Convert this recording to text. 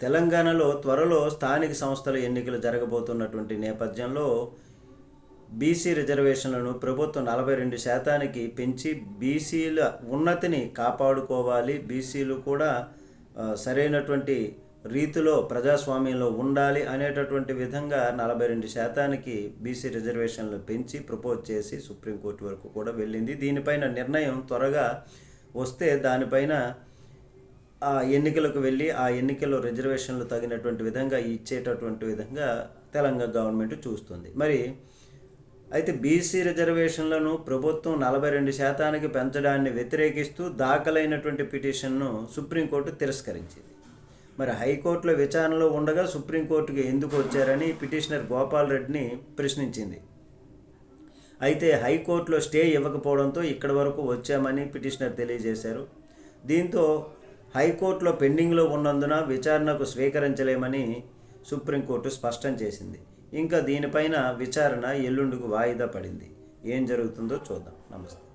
తెలంగాణలో త్వరలో స్థానిక సంస్థల ఎన్నికలు జరగబోతున్నటువంటి నేపథ్యంలో బీసీ రిజర్వేషన్లను ప్రభుత్వం నలభై రెండు శాతానికి పెంచి బీసీల ఉన్నతిని కాపాడుకోవాలి. బీసీలు కూడా సరైనటువంటి రీతిలో ప్రజాస్వామ్యంలో ఉండాలి అనేటటువంటి విధంగా నలభై రెండు శాతానికి బీసీ రిజర్వేషన్లు పెంచి ప్రపోజ్ చేసి సుప్రీంకోర్టు వరకు కూడా వెళ్ళింది. దీనిపైన నిర్ణయం త్వరగా వస్తే దానిపైన ఆ ఎన్నికలకు వెళ్ళి ఆ ఎన్నికల్లో రిజర్వేషన్లు తగినటువంటి విధంగా ఇచ్చేటటువంటి విధంగా తెలంగాణ గవర్నమెంట్ చూస్తుంది. మరి అయితే బీసీ రిజర్వేషన్లను ప్రభుత్వం నలభై రెండు శాతానికి పెంచడాన్ని వ్యతిరేకిస్తూ దాఖలైనటువంటి పిటిషన్ను సుప్రీంకోర్టు తిరస్కరించింది. మరి హైకోర్టులో విచారణలో ఉండగా సుప్రీంకోర్టుకి ఎందుకు వచ్చారని పిటిషనర్ గోపాల్ రెడ్డిని ప్రశ్నించింది. అయితే హైకోర్టులో స్టే ఇవ్వకపోవడంతో ఇక్కడి వరకు వచ్చామని పిటిషనర్ తెలియజేశారు. దీంతో హైకోర్టులో పెండింగ్లో ఉన్నందున విచారణకు స్వీకరించలేమని సుప్రీంకోర్టు స్పష్టం చేసింది. ఇంకా దీనిపైన విచారణ ఎల్లుండికి వాయిదా పడింది. ఏం జరుగుతుందో చూద్దాం. నమస్తే.